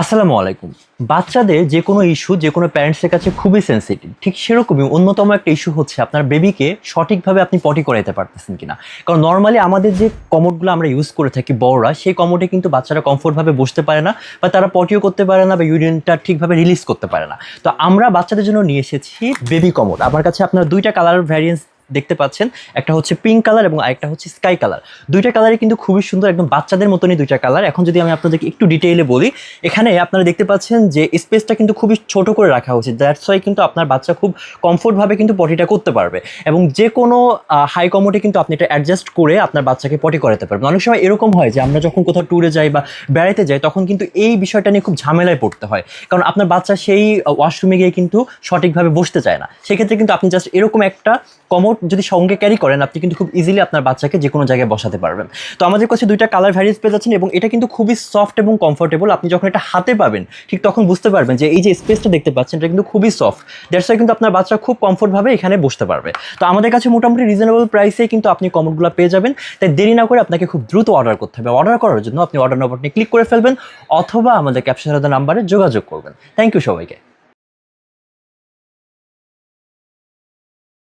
আসসালামু আলাইকুম। বাচ্চাদের যে কোনো ইস্যু যে কোনো প্যারেন্টসের কাছে খুবই সেন্সিটিভ ঠিক সেরকমই অন্যতম একটা ইস্যু হচ্ছে আপনার বেবিকে সঠিকভাবে আপনি পটি করাইতে পারতেছেন কিনা। কারণ নর্মালি আমাদের যে কমোডগুলো আমরা ইউজ করে থাকি বড়রা, সেই কমোডে কিন্তু বাচ্চারা কমফোর্টভাবে বসতে পারে না বা তারা পটিও করতে পারে না বা ইউরিনটা ঠিকভাবে রিলিজ করতে পারে না। তো আমরা বাচ্চাদের জন্য নিয়ে এসেছি বেবি কমোড আমার কাছে আপনার দুইটা কালার ভ্যারিয়েন্স দেখতে পাচ্ছেন, একটা হচ্ছে পিঙ্ক কালার এবং আরেকটা হচ্ছে স্কাই কালার দুইটা কালারই কিন্তু খুবই সুন্দর, একদম বাচ্চাদের মতনই দুইটা কালার এখন যদি আমি আপনাদেরকে একটু ডিটেইলে বলি, এখানে আপনারা দেখতে পাচ্ছেন যে স্পেসটা কিন্তু খুবই ছোট করে রাখা হয়েছে। দ্যাটস ওয়াই কিন্তু আপনার বাচ্চা খুব কমফোর্টভাবে কিন্তু পটিটা করতে পারবে। এবং যে কোনো হাই কমোটে কিন্তু আপনি এটা অ্যাডজাস্ট করে আপনার বাচ্চাকে পটি করাতে পারবেন। অনেক সময় এরকম হয় যে আমরা যখন কোথাও ট্যুরে যাই বা বেড়াতে যাই, তখন কিন্তু এই বিষয়টা নিয়ে খুব ঝামেলায় পড়তে হয়। কারণ আপনার বাচ্চা সেই ওয়াশরুমে গিয়ে কিন্তু সঠিকভাবে বসতে চায় না। সেক্ষেত্রে কিন্তু আপনি জাস্ট এরকম একটা কমোড যদি সঙ্গে ক্যারি করেন, আপনি কিন্তু খুব ইজিলি আপনার বাচ্চাকে যে কোনো জায়গায় বসাতে পারবেন। তো আমাদের কাছে দুইটা কালার ভ্যারিয়েন্স পেয়ে যাচ্ছেন এবং এটা কিন্তু খুবই সফট এবং কমফোর্টেবল আপনি যখন এটা হাতে পাবেন, ঠিক তখন বুঝতে পারবেন যে এই যে স্পেসটা দেখতে পাচ্ছেন, এটা কিন্তু খুবই সফট দ্যাটস কিন্তু আপনার বাচ্চা খুব কমফোর্টভাবে এখানে বসতে পারবে। তো আমাদের কাছে মোটামুটি রিজনেবল প্রাইসে কিন্তু আপনি কমোডগুলো পেয়ে যাবেন। তাই দেরি না করে আপনাকে খুব দ্রুত অর্ডার করতে হবে। অর্ডার করার জন্য আপনি অর্ডার নম্বরটি ক্লিক করে ফেলবেন অথবা আমাদের ক্যাপশনের নাম্বারে যোগাযোগ করবেন। থ্যাংক ইউ সবাইকে।